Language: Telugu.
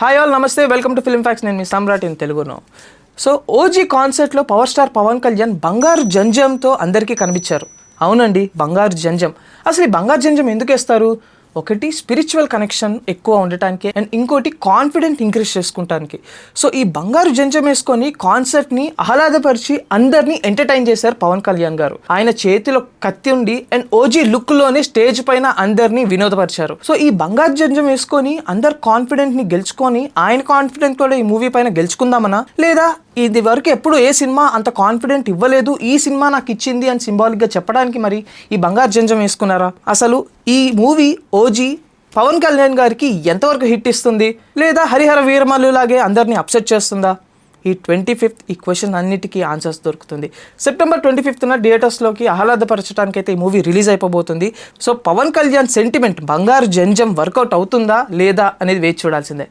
హాయ్ ఆల్ నమస్తే. వెల్కమ్ టు ఫిల్మ్ ఫ్యాక్స్ నేను మీ సమ్రాట్ ఇన్ తెలుగును. సో ఓజీ కాన్సర్ట్లో పవర్ స్టార్ పవన్ కళ్యాణ్ బంగారు జంజంతో అందరికీ కనిపించారు. అవునండి బంగారు జంజం. అసలు ఈ బంగారు జంజం ఎందుకు వేస్తారు? ఒకటి స్పిరిచువల్ కనెక్షన్ ఎక్కువ ఉండటానికి అండ్ ఇంకోటి కాన్ఫిడెంట్ ఇంక్రీజ్ చేసుకుంటానికి. సో ఈ బంగారు జంజం వేసుకొని కాన్సర్ట్ని ఆహ్లాదపరిచి అందరినీ ఎంటర్టైన్ చేశారు పవన్ కళ్యాణ్ గారు. ఆయన చేతిలో కత్తి ఉండి అండ్ ఓజీ లుక్లోనే స్టేజ్ పైన అందరినీ వినోదపరిచారు. సో ఈ బంగారు జంజం వేసుకొని అందరు కాన్ఫిడెంట్ని గెలుచుకొని ఆయన కాన్ఫిడెంట్ కూడా ఈ మూవీ పైన గెలుచుకుందామనా? లేదా ఇది వరకు ఎప్పుడు ఏ సినిమా అంత కాన్ఫిడెంట్ ఇవ్వలేదు ఈ సినిమా నాకు ఇచ్చింది అని సింబాలిక్గా చెప్పడానికి మరి ఈ బంగారు జంజం వేసుకున్నారా? అసలు ఈ మూవీ ఓజీ పవన్ కళ్యాణ్ గారికి ఎంతవరకు హిట్ ఇస్తుంది? లేదా హరిహర వీరమల్లు లాగే అందరినీ అప్సెట్ చేస్తుందా? ఈ ట్వంటీ ఫిఫ్త్ ఈ క్వశ్చన్ అన్నిటికీ ఆన్సర్స్ దొరుకుతుంది. సెప్టెంబర్ ట్వంటీ ఫిఫ్త్న థియేటర్స్లోకి ఆహ్లాదపరచడానికి అయితే ఈ మూవీ రిలీజ్ అయిపోబోతుంది. సో పవన్ కళ్యాణ్ సెంటిమెంట్ బంగారు జంజం వర్కౌట్ అవుతుందా లేదా అనేది వేచి చూడాల్సిందే.